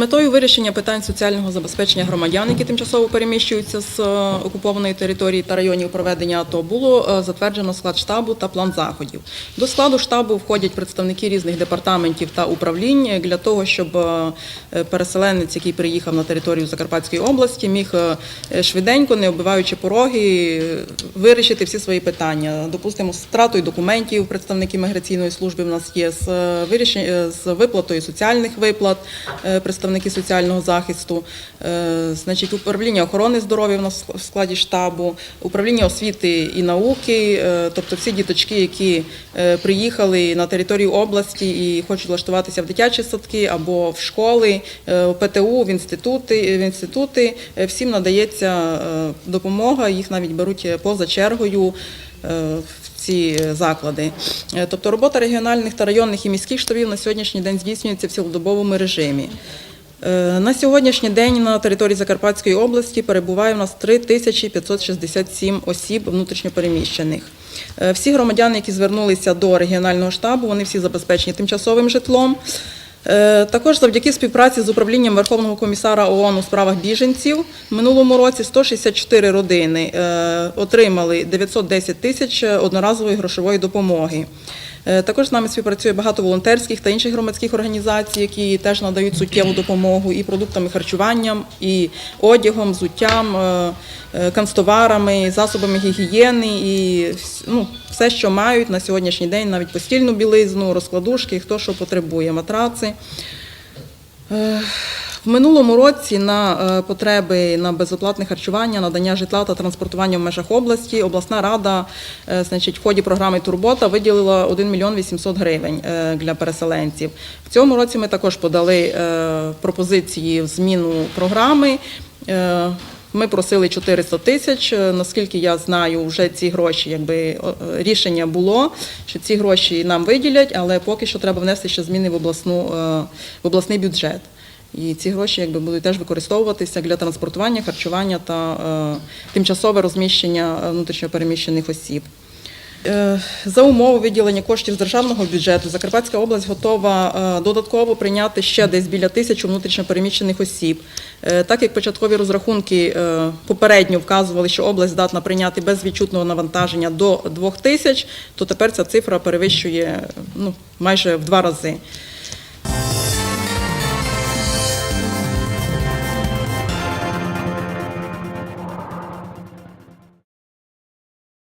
Метою вирішення питань соціального забезпечення громадян, які тимчасово переміщуються з е, окупованої території та районів проведення АТО, було е, затверджено склад штабу та план заходів. До складу штабу входять представники різних департаментів та управлінь для того, щоб е, переселенець, який приїхав на територію Закарпатської області, міг швиденько, не оббиваючи пороги, вирішити всі свої питання. Допустимо, з втратою документів представники міграційної служби в нас є, з вирішення з виплатою соціальних виплат, е, представники соціального захисту, е, значить, управління охорони здоров'я в нас в складі штабу, управління освіти і науки, е, тобто всі діточки, які е, приїхали на територію області і хочуть влаштуватися в дитячі садки або в школи, в ПТУ, в інститути, в інститути, всім надається допомога, їх навіть беруть поза чергою в ці заклади. Тобто робота регіональних та районних і міських штабів на сьогоднішній день здійснюється в цілодобовому режимі. Е, На сьогоднішній день на території Закарпатської області перебуває у нас 3567 осіб внутрішньопереміщених. Е, Всі громадяни, які звернулися до регіонального штабу, вони всі забезпечені тимчасовим житлом. Е, Також завдяки співпраці з управлінням Верховного комісара ООН у справах біженців в минулому році 164 родини отримали 910 тисяч одноразової грошової допомоги. Е, Також з нами співпрацює багато волонтерських та інших громадських організацій, які теж надають суттєву допомогу і продуктами харчування, і одягом, взуттям, е, е, канцтоварами, засобами гігієни і ну, все, що мають на сьогоднішній день, навіть постільну білизну, розкладушки, хто що потребує, матраци. В минулому році на е, потреби на безоплатне харчування, надання житла та транспортування в межах області обласна рада е, значить, в ході програми Турбота виділила 1 мільйон 800 гривень е, для переселенців. В цьому році ми також подали пропозиції в зміну програми. Ми просили 400 тисяч. Наскільки я знаю, вже ці гроші, якби рішення було, що ці гроші нам виділять, але поки що треба внести ще зміни в обласну в обласний бюджет. І ці гроші якби будуть теж використовуватися для транспортування, харчування та е, тимчасове розміщення внутрішньопереміщених осіб. Е, За умови виділення коштів з державного бюджету Закарпатська область готова е, додатково прийняти ще десь біля тисячі внутрішньопереміщених осіб. Е, Так як початкові розрахунки е, попередньо вказували, що область здатна прийняти без відчутного навантаження до двох тисяч, то тепер ця цифра перевищує ну, майже в два рази.